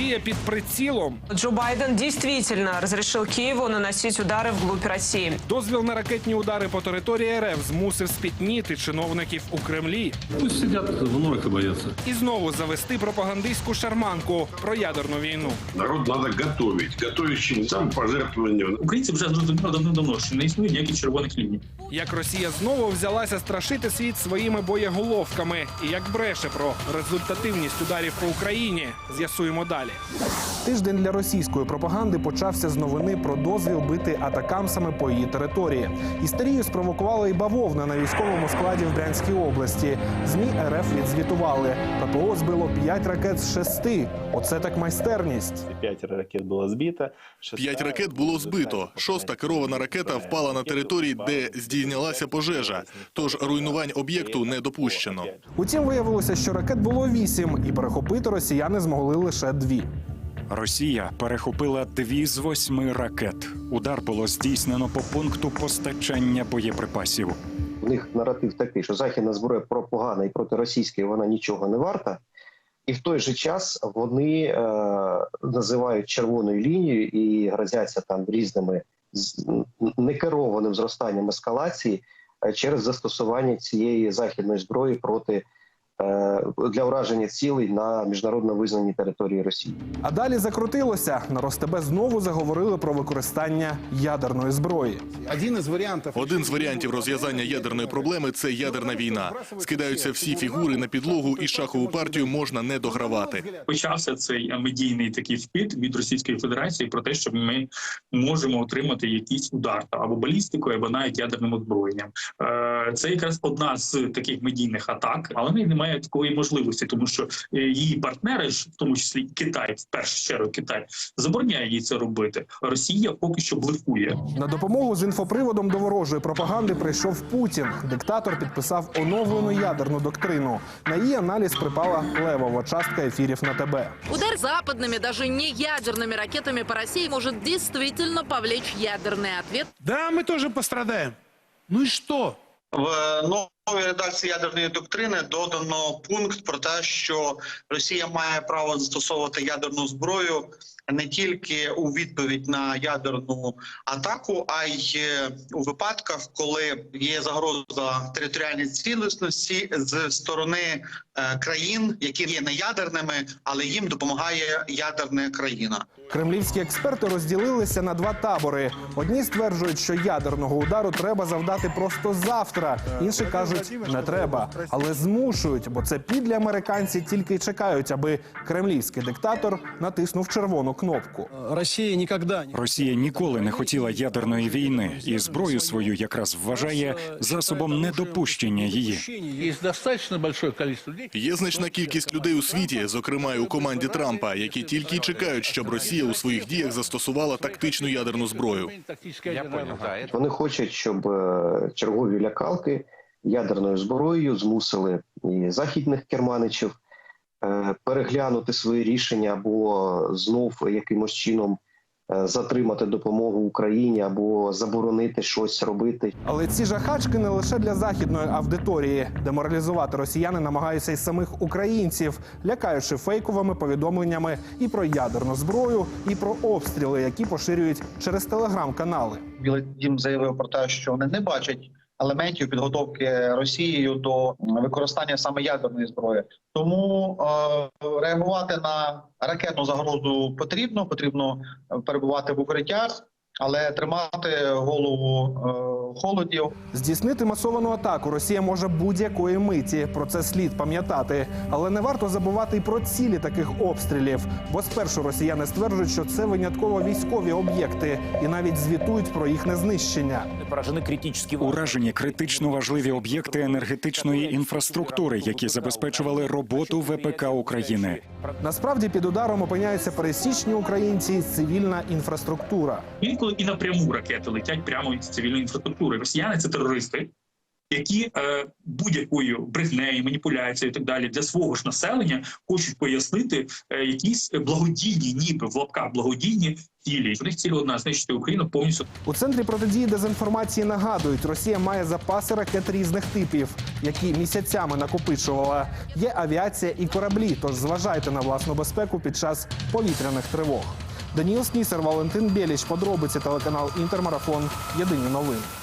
Росія під прицілом. Джо Байден действительно разрешил Киеву наносить удары вглубь России. Дозвіл на ракетні удари по території РФ змусив спітніти чиновників у Кремлі Пусть сидят в норах и боятся. і знову завести пропагандистську шарманку про ядерну війну. Народ надо готовить. Готовить к чему? Самопожертвование. Українці вже давно-давно, що не існує ніяких червоних ліній. Як Росія знову взялася страшити світ своїми боєголовками, і як бреше про результативність ударів по Україні, з'ясуємо далі. Vale. Тиждень для російської пропаганди почався з новини про дозвіл бити атакамсами по її території. Істерію спровокувала і бавовна на військовому складі в Брянській області. Змі РФ відзвітували. ППО збило 5 ракет з 6. Оце так майстерність. П'ять ракет було збито. П'ять ракет було збито. Шоста керована ракета впала на території, де здійнялася пожежа. Тож руйнувань об'єкту не допущено. Утім, виявилося, що ракет було 8, і перехопити росіяни змогли лише дві. Росія перехопила дві з восьми ракет. Удар було здійснено по пункту постачання боєприпасів. У них наратив такий, що західна зброя пропогана і проти російської вона нічого не варта. І в той же час вони е, називають червоною лінією і грозяться там різними некерованим зростанням ескалації е, через застосування цієї західної зброї проти для ураження цілей на міжнародно визнаній території Росії. А далі закрутилося. На Ростебе знову заговорили про використання ядерної зброї. Один из вариантов. Один з варіантів розв'язання ядерної проблеми це ядерна війна. Скидаються всі фігури на підлогу, і шахову партію можна не догравати. Почався цей медійний такий вкид від Російської Федерації про те, що ми можемо отримати якийсь удар або балістикою, або навіть ядерним озброєнням. Е, Це якраз одна з таких медійних атак, але в неї немає такої можливості, тому що е, її партнери, ж, в тому числі Китай, в першу чергу Китай, забороняє їй це робити. Росія поки що блефує. На допомогу з інфоприводом до ворожої пропаганди прийшов Путін. Диктатор підписав оновлену ядерну доктрину. На її аналіз припала левова частка ефірів на ТБ. Удар западными, даже не ядерными ракетами по России может действительно повлечь ядерный ответ. Да, мы тоже пострадаем. Ну и что? В новій редакції ядерної доктрини додано пункт про те, що Росія має право застосовувати ядерну зброю не тільки у відповідь на ядерну атаку, а й е, у випадках, коли є загроза територіальній цілісності з сторони е, країн, які є не ядерними, але їм допомагає ядерна країна. Кремлівські експерти розділилися на два табори. Одні стверджують, що ядерного удару треба завдати просто завтра. Інші кажуть, не треба, але змушують, бо це підлі американці тільки й чекають, аби кремлівський диктатор натиснув червону кнопку. Росія ніколи не хотіла ядерної війни і зброю свою якраз вважає засобом недопущення її. Є значна кількість людей у світі, зокрема й у команді Трампа, які тільки й чекають, щоб Росія у своїх діях застосувала тактичну ядерну зброю. Оружие. Вони хочуть, щоб е, чергові лякалки ядерною зброєю змусили і західних керманичів е, переглянути свої рішення або знов якимось чином е, затримати допомогу Україні або заборонити щось робити. Але ці жахачки не лише для західної аудиторії. Деморалізувати росіяни намагаються й самих українців, лякаючи фейковими повідомленнями і про ядерну зброю, і про обстріли, які поширюють через телеграм-канали. Білий дім заявив про те, що вони не бачать елементів підготовки Росією до використання саме ядерної зброї. Тому е, реагувати на ракетну загрозу потрібно. Потрібно перебувати в укриттях, але тримати голову е, в холоді. Здійснити масовану атаку Росія може будь-якої миті. Про це слід пам'ятати. Але не варто забувати й про цілі таких обстрілів. Бо спершу росіяни стверджують, що це винятково військові об'єкти, і навіть звітують про їхнє знищення. Уражені критично важливі об'єкти енергетичної інфраструктури, які забезпечували роботу ВПК України. Насправді під ударом опиняються пересічні українці цивільна інфраструктура. Інколи і напряму ракети летять прямо від цивільної інфраструктури. Росіяни це терористи. Які е, будь-якою брехнею, маніпуляцією і так далі для свого ж населення хочуть пояснити е, якісь благодійні, ніби в лапках благодійні цілі. У них ціль одна знищити Україну повністю У центрі протидії дезінформації нагадують, Росія має запаси ракет різних типів, які місяцями накопичувала. Є авіація і кораблі. Тож зважайте на власну безпеку під час повітряних тривог. Даніл Снісер, Валентин Біліч, подробиці телеканал Інтермарафон. Єдині новини.